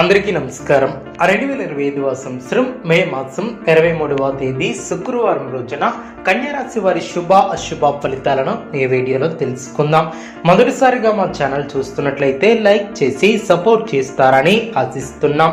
అందరికీ నమస్కారం. రెండు వేల ఇరవై ఐదవ సంవత్సరం మే మాసం ఇరవై మూడవ తేదీ శుక్రవారం రోజున కన్యారాశి వారి శుభ అశుభ ఫలితాలను ఈ వీడియోలో తెలుసుకుందాం. మొదటిసారిగా మా ఛానల్ చూస్తున్నట్లయితే లైక్ చేసి సపోర్ట్ చేస్తారని ఆశిస్తున్నాం.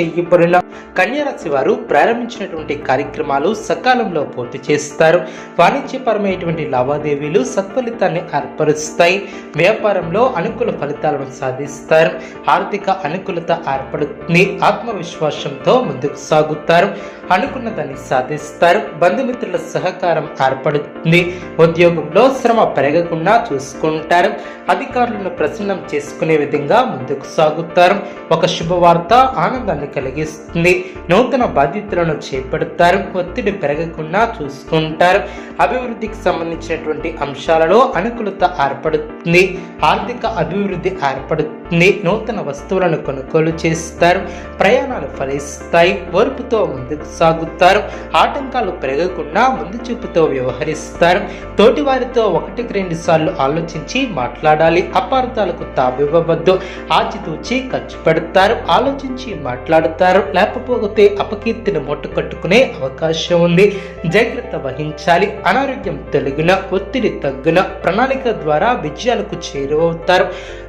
చేయబడిన కన్యారాశి వారు ప్రారంభించినటువంటి కార్యక్రమాలు సకాలంలో పూర్తి చేస్తారు. వాణిజ్యపరమైనటువంటి లావాదేవీలు సత్ఫలితాన్ని ఏర్పరుస్తాయి. వ్యాపారంలో అనుకూల ఫలితాలను సాధిస్తారు. ఆర్థిక అనుకూలత ఏర్పడుతుంది. ఆత్మవిశ్వాసంతో ముందుకు సాగుతారు. అనుకున్న దాన్ని సాధిస్తారు. బంధుమిత్రుల సహకారం ఏర్పడుతుంది. ఉద్యోగంలో శ్రమ పెరగకుండా చూసుకుంటారు. అధికారులను ప్రసన్నం చేసుకునే విధంగా ముందుకు సాగుతారు. ఒక శుభవార్త ఆనందాన్ని కలిగిస్తుంది. నూతన బాధ్యతలను చేపడతారు. ఒత్తిడి పెరగకుండా చూసుకుంటారు. అభివృద్ధికి సంబంధించినటువంటి అంశాలలో అనుకూలత ఏర్పడుతుంది. ఆర్థిక అభివృద్ధి ఏర్పడుతుంది. నూతన వస్తువులను కొనుగోలు చేస్తారు. ప్రయాణాలు ఫలిస్తాయి. ఓర్పుతో ముందుకు సాగుతారు. ఆటంకాలు పెరగకుండా ముందు చూపుతో వ్యవహరిస్తారు. తోటి వారితో ఒకటికి రెండు సార్లు ఆలోచించి మాట్లాడాలి. అపార్థాలకు తావివ్వవద్దు. ఆచితూచి ఖర్చు పెడతారు. ఆలోచించి మాట్లాడతారు. లేకపోతే అపకీర్తిని మూట కట్టుకునే అవకాశం ఉంది. జాగ్రత్త వహించాలి. అనారోగ్యం తొలగిన ఒత్తిడి తగ్గున ప్రణాళిక ద్వారా విజయాలకు చేరువవుతారు.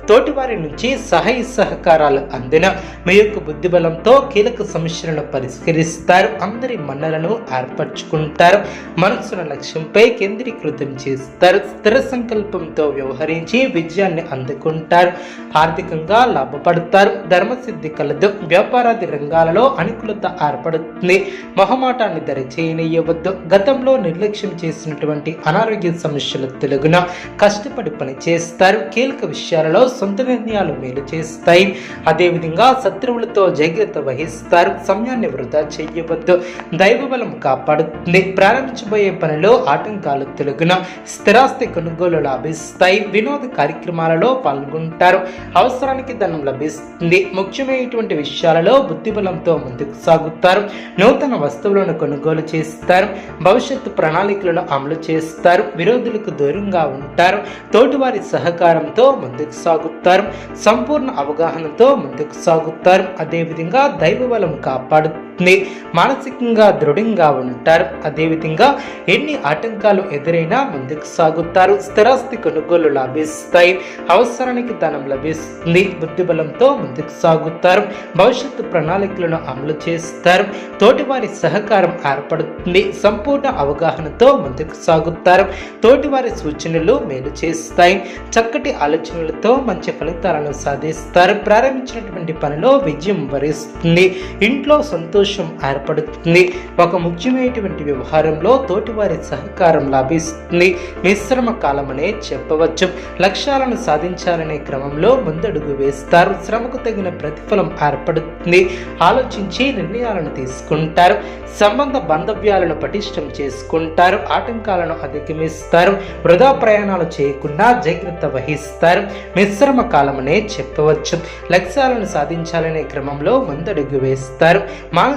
తోటివారి నుంచి సహాయ సహకారాలు అందిన మీ యొక్క బుద్ధిబలంతో కీలక సమస్యలను పరిష్కరిస్తారు. అందరి మన్నలను ఏర్పరచుకుంటారు. మనసున లక్ష్యంపై కేంద్రీకృతం చేస్తారు. స్థిర సంకల్పంతో వ్యవహరించి విజయాన్ని అందుకుంటారు. ఆర్థికంగా లాభపడతారు. ధర్మసిద్ధి కలదు. వ్యాపారాది రంగాలలో అనుకూలత ఏర్పడుతుంది. మొహమాటాన్ని దరి గతంలో నిర్లక్ష్యం చేసినటువంటి అనారోగ్య సమస్యల తెలుగున కష్టపడి పని చేస్తారు. కీలక విషయాలలో సొంత నిర్ణయాలు మేలు చేస్తాయి. అదేవిధంగా శత్రువులతో జాగ్రత్త వహిస్తారు. సమయాన్ని వృధా చేయవద్దు. దైవబలం కాపాడుతుంది. ప్రారంభించబోయే పనిలో ఆటంకాలు తెలుగున స్థిరాస్తి కొనుగోలు లాభిస్తాయి. వినోద కార్యక్రమాలలో పాల్గొంటారు. అవసరానికి ధనం లభిస్తుంది. ముఖ్యమైనటువంటి విషయాలలో బుద్ధిబలంతో ముందుకు సాగుతారు. నూతన వస్తువులను కొనుగోలు చేస్తారు. భవిష్యత్తు ప్రణాళికలను అమలు చేస్తారు. విరోధులకు దూరంగా ఉంటారు. తోటివారి సహకారంతో ముందుకు సాగుతారు. సంపూర్ణ అవగాహనతో ముందుకు సాగుతారు. అదేవిధంగా దైవ బలం కాపాడుతారు కాపాడుతుంది మానసికంగా దృఢంగా ఉంటారు. అదేవిధంగా ఎన్ని ఆటంకాలు ఎదురైనా ముందుకు సాగుతారు. స్థిరాస్తి కొనుగోలు లాభిస్తాయి. అవసరానికి ధనం లభిస్తుంది. బుద్ధిబలంతో ముందుకు సాగుతారు. భవిష్యత్తు ప్రణాళికలను అమలు చేస్తారు. తోటివారి సహకారం ఏర్పడుతుంది. సంపూర్ణ అవగాహనతో ముందుకు సాగుతారు. తోటివారి సూచనలు మేలు చేస్తాయి. చక్కటి ఆలోచనలతో మంచి ఫలితాలను సాధిస్తారు. ప్రారంభించినటువంటి పనిలో విజయం వరిస్తుంది. ఇంట్లో సంతోషం ఏర్పడుతుంది. ఒక ముఖ్యమైనటువంటి వ్యవహారంలో తోటివారి సహకారం లభిస్తుంది. మిశ్రమ కాలమనే చెప్పవచ్చు. లక్ష్యాలను సాధించాలనే క్రమంలో ముందడుగు వేస్తారు. శ్రమకు తగిన ప్రతిఫలం ఏర్పడుతుంది. ఆలోచించి నిర్ణయాలను తీసుకుంటారు. సంబంధ బాంధవ్యాలను పటిష్టం చేసుకుంటారు. ఆటంకాలను అధిగమిస్తారు. వృధా ప్రయాణాలు చేయకుండా జాగ్రత్త వహిస్తారు. మిశ్రమ కాలమనే చెప్పవచ్చు. లక్ష్యాలను సాధించాలనే క్రమంలో ముందడుగు వేస్తారు.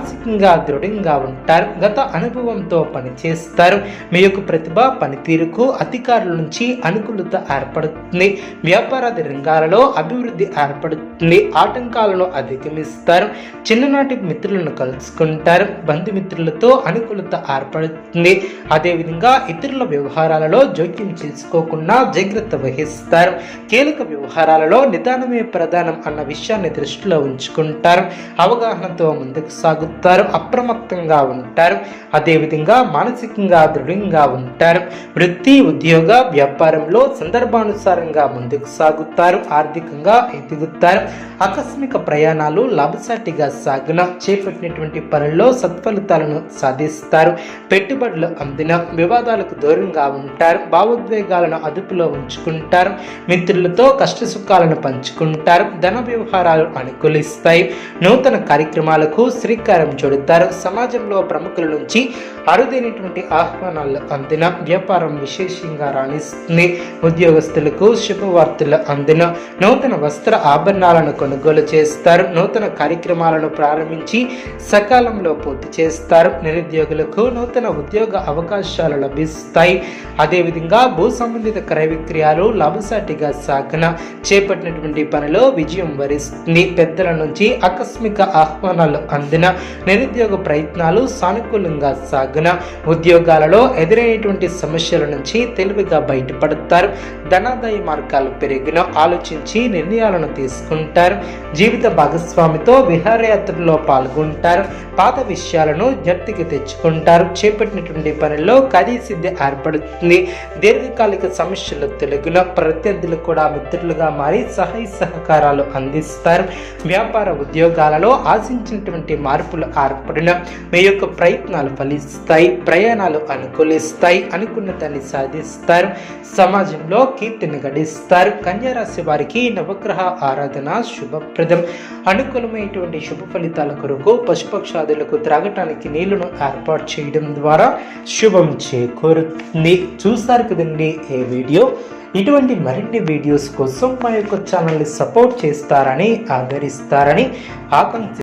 మానసికంగా దృఢంగా ఉంటారు. గత అనుభవంతో పనిచేస్తారు. మీ యొక్క ప్రతిభ పనితీరుకు అధికారుల నుంచి అనుకూలత ఏర్పడుతుంది. వ్యాపార రంగాలలో అభివృద్ధి ఏర్పడుతుంది. ఆటంకాలను అధిగమిస్తారు. చిన్ననాటి మిత్రులను కలుసుకుంటారు. బంధుమిత్రులతో అనుకూలత ఏర్పడుతుంది. అదేవిధంగా ఇతరుల వ్యవహారాలలో జోక్యం చేసుకోకుండా జాగ్రత్త వహిస్తారు. కీలక వ్యవహారాలలో నిదానమే ప్రధానం అన్న విషయాన్ని దృష్టిలో ఉంచుకుంటారు. అవగాహనతో ముందుకు సాగుతారు అవుతారు అప్రమత్తంగా ఉంటారు అదేవిధంగా మానసికంగా దృఢంగా ఉంటారు. వృత్తి ఉద్యోగ వ్యాపారంలో సందర్భానుసారంగా ముందుకు సాగుతారు ఆర్థికంగా ఎదుగుతారు. ఆకస్మిక ప్రయాణాలు లాభసాటిగా సాగున చేపట్టినటువంటి పనుల్లో సత్ఫలితాలను సాధిస్తారు. పెట్టుబడులు అందిన వివాదాలకు దూరంగా ఉంటారు భావోద్వేగాలను అదుపులో ఉంచుకుంటారు మిత్రులతో కష్ట సుఖాలను పంచుకుంటారు ధన వ్యవహారాలు అనుకూలిస్తాయి. నూతన కార్యక్రమాలకు శ్రీకారం చుడతారు సమాజంలో ప్రముఖుల నుంచి అరుదైనటువంటి ఆహ్వానాలు అందిన వ్యాపారం విశేషంగా రాణిస్తుంది. ఉద్యోగస్తులకు శుభవార్తలు అందిన నూతన వస్త్ర ఆభరణాలను కొనుగోలు చేస్తారు. నూతన కార్యక్రమాలను ప్రారంభించి సకాలంలో పూర్తి చేస్తారు. నిరుద్యోగులకు నూతన ఉద్యోగ అవకాశాలు లభిస్తాయి. అదేవిధంగా భూ సంబంధిత క్రయ విక్రయాలు లాభసాటిగా సాగన చేపట్టినటువంటి పనిలో విజయం వరిస్తుంది. పెద్దల నుంచి ఆకస్మిక ఆహ్వానాలు అందిన నిరుద్యోగ ప్రయత్నాలు సానుకూలంగా సాగున ఉద్యోగాలలో ఎదురైనటువంటి సమస్యల నుంచి తెలివిగా బయటపడతారు. ధనాదాయ మార్గాలు పెరిగిన ఆలోచించి నిర్ణయాలను తీసుకుంటారు. జీవిత భాగస్వామితో విహారయాత్రలో పాల్గొంటారు. పాత విషయాలను జ్ఞప్తికి తెచ్చుకుంటారు. చేపట్టినటువంటి పనుల్లో కార్యసిద్ధి ఏర్పడుతుంది. దీర్ఘకాలిక సమస్యలు తెలుగున ప్రత్యర్థులు కూడా మిత్రులుగా మారి సహాయ సహకారాలు అందిస్తారు. వ్యాపార ఉద్యోగాలలో ఆశించినటువంటి మార్పు మార్పులు ఏర్పడిన మీ యొక్క ప్రయత్నాలు ఫలిస్తాయి ప్రయాణాలు అనుకూలిస్తాయి అనుకున్న దాన్ని సాధిస్తారు సమాజంలో కీర్తిని గడిస్తారు. కన్యారాశి వారికి నవగ్రహ ఆరాధన శుభప్రదం. అనుకూలమైనటువంటి శుభ ఫలితాల కొరకు పశుపక్షాదులకు త్రాగటానికి నీళ్ళను ఏర్పాటు చేయడం ద్వారా శుభం చేకూరుతుంది. చూస్తారు కదండి ఏ వీడియో? ఇటువంటి మరిన్ని వీడియోస్ కోసం మా యొక్క ఛానల్ని సపోర్ట్ చేస్తారని ఆదరిస్తారని ఆకాంక్ష